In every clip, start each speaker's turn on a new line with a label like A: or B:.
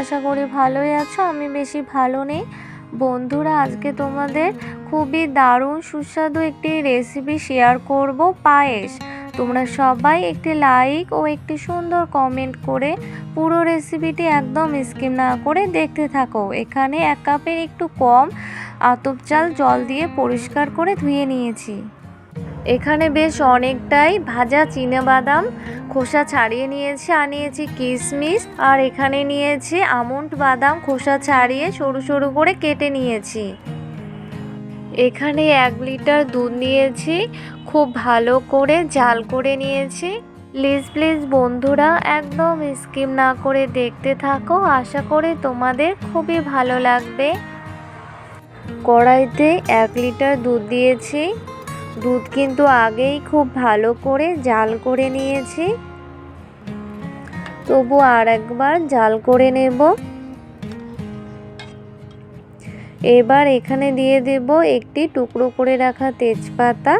A: আশা করি ভালোই আছো। আমি বেশি ভালো নেই। বন্ধুরা, আজকে তোমাদের খুবই দারুণ, সুস্বাদু একটি রেসিপি শেয়ার করব, পায়েস। তোমরা সবাই একটি লাইক ও একটি সুন্দর কমেন্ট করে পুরো রেসিপিটি একদম স্কিম না করে দেখতে থাকো। এখানে এক কাপের একটু কম আতপ চাল জল দিয়ে পরিষ্কার করে ধুয়ে নিয়েছি। এখানে বেশ অনেকটাই ভাজা বাদাম খোসা ছাড়িয়ে নিয়েছি, আর নিয়েছি কিশমিশ, আর এখানে নিয়েছি আমন্ড বাদাম, খোসা ছাড়িয়ে সরু সরু করে কেটে নিয়েছি। এখানে এক লিটার দুধ নিয়েছি, খুব ভালো করে জাল করে নিয়েছি। প্লিজ প্লিজ বন্ধুরা, একদম স্কিম না করে দেখতে থাকো, আশা করে তোমাদের খুবই ভালো লাগবে। কড়াইতে এক লিটার দুধ দিয়েছি। দুধ কিন্তু আগেই খুব ভালো করে জাল করে নিয়েছি। তবু আর একবার জাল করে নেব। এবার এখানে দিয়ে দেব একটি টুকরো করে রাখা তেজপাতা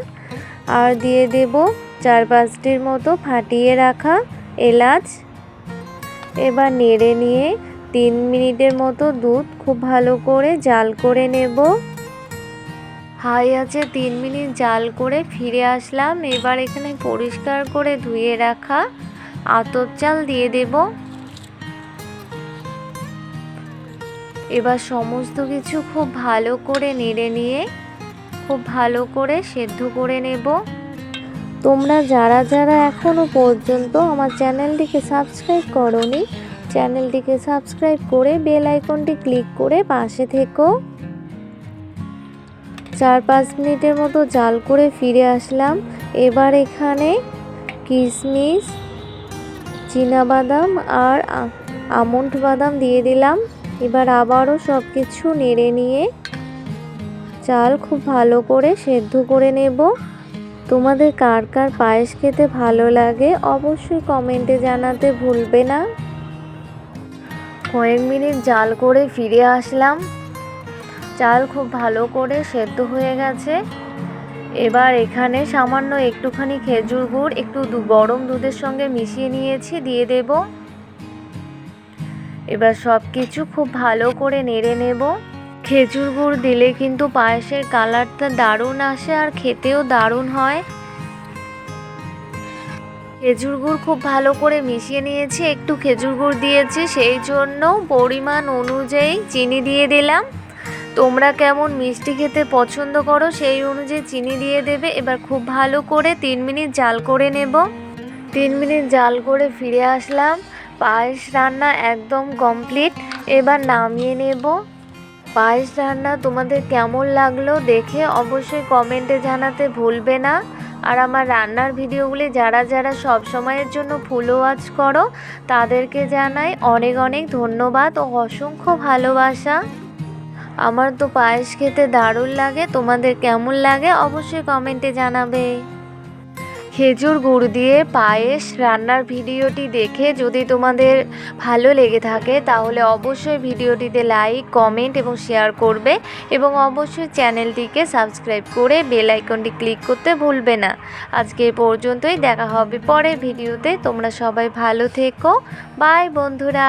A: আর দিয়ে দেব চার পাঁচটির মতো ফাটিয়ে রাখা এলাচ। এবার নেড়ে নিয়ে তিন মিনিটের মতো দুধ খুব ভালো করে জাল করে নেব। হাই আছে, তিন মিনিট জাল করে ফিরে আসলাম। এবার এখানে পরিষ্কার করে ধুয়ে রাখা আতপ চাল দিয়ে দেব। এবার সমস্ত কিছু খুব ভালো করে নেড়ে নিয়ে, খুব ভালো করে সেদ্ধ করে নেব। তোমরা যারা যারা এখনও পর্যন্ত আমার চ্যানেলটিকে সাবস্ক্রাইব করনি, চ্যানেলটিকে সাবস্ক্রাইব করে বেল আইকনটি ক্লিক করে পাশে থেকো। চার পাঁচ মিনিটের মতো জাল করে ফিরে আসলাম। এবার এখানে কিশমিশ বাদাম আর আমন্ড বাদাম দিয়ে দিলাম। এবার আবারও সব কিছু নেড়ে নিয়ে চাল খুব ভালো করে সেদ্ধ করে নেব। তোমাদের কার কার পায়েস খেতে ভালো লাগে অবশ্যই কমেন্টে জানাতে ভুলবে না। কয়েক মিনিট জাল করে ফিরে আসলাম। চাল খুব ভালো করে সেদ্ধ হয়ে গেছে। এবার এখানে সামান্য একটুখানি খেজুর গুড়, একটু গরম দুধের সঙ্গে মিশিয়ে নিয়েছি, দিয়ে দেব। এবার সব কিছু খুব ভালো করে নেড়ে নেব। খেজুর গুড় দিলে কিন্তু পায়েসের কালারটা দারুণ আসে আর খেতেও দারুণ হয়। খেজুর গুড় খুব ভালো করে মিশিয়ে নিয়েছি, একটু খেজুর গুড় দিয়েছি, সেই জন্য পরিমাণ অনুযায়ী চিনি দিয়ে দিলাম। তোমরা কেমন মিষ্টি খেতে পছন্দ করো সেই অনুযায়ী চিনি দিয়ে দেবে। এবার খুব ভালো করে তিন মিনিট জাল করে নেব। তিন মিনিট জাল করে ফিরে আসলাম। পায়েস রান্না একদম কমপ্লিট। এবার নামিয়ে নেব। পায়েস রান্না তোমাদের কেমন লাগল দেখে অবশ্যই কমেন্টে জানাতে ভুলবে না। আর আমার রান্নার ভিডিওগুলি যারা যারা সব সময়ের জন্য ফুল ওয়াচ করো, তাদেরকে জানাই অনেক অনেক ধন্যবাদ ও অসংখ্য ভালোবাসা। আমার তো পায়েস খেতে দারুণ লাগে, তোমাদের কেমন লাগে অবশ্যই কমেন্টে জানাবে। খেজুর গুড় দিয়ে পায়েস রান্নার ভিডিওটি দেখে যদি তোমাদের ভালো লেগে থাকে, তাহলে অবশ্যই ভিডিওটিতে লাইক, কমেন্ট এবং শেয়ার করবে এবং অবশ্যই চ্যানেলটিকে সাবস্ক্রাইব করে বেল আইকনটি ক্লিক করতে ভুলবে না। আজকে পর্যন্তই, দেখা হবে পরের ভিডিওতে। তোমরা সবাই ভালো থেকো। বাই বন্ধুরা।